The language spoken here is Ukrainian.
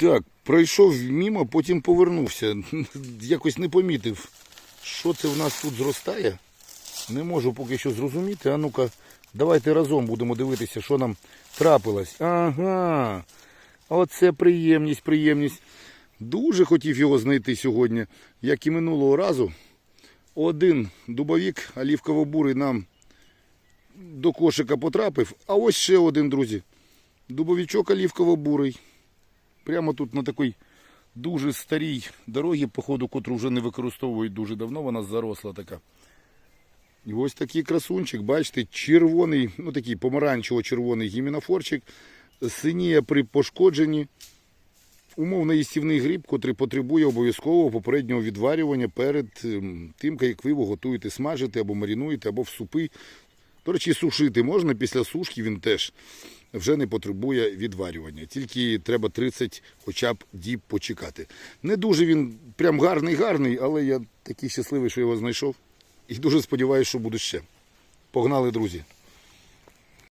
Так, пройшов мімо, потім повернувся. Якось не помітив, що це в нас тут зростає. Не можу поки що зрозуміти. А ну-ка, давайте разом будемо дивитися, що нам трапилось. Ага. Оце приємність, приємність. Дуже хотів його знайти сьогодні, як і минулого разу. Один дубовік олівково-бурий нам до кошика потрапив, а ось ще один, друзі. Дубовичок олівково-бурий. Прямо тут на такій дуже старій дорогі, походу, котру вже не використовують дуже давно, вона заросла така. І ось такий красунчик, бачите, червоний, ну такий помаранчево-червоний гімінофорчик, синіє при пошкодженні. Умовно їстівний гриб, котрий потребує обов'язкового попереднього відварювання перед ем, тим, як ви його готуєте смажити або марінуєте, або в супи. До речі, сушити можна, після сушки він теж вже не потребує відварювання. Тільки треба 30 хоча б діб почекати. Не дуже він прям гарний-гарний, але я такий щасливий, що його знайшов. І дуже сподіваюся, що буде ще. Погнали, друзі.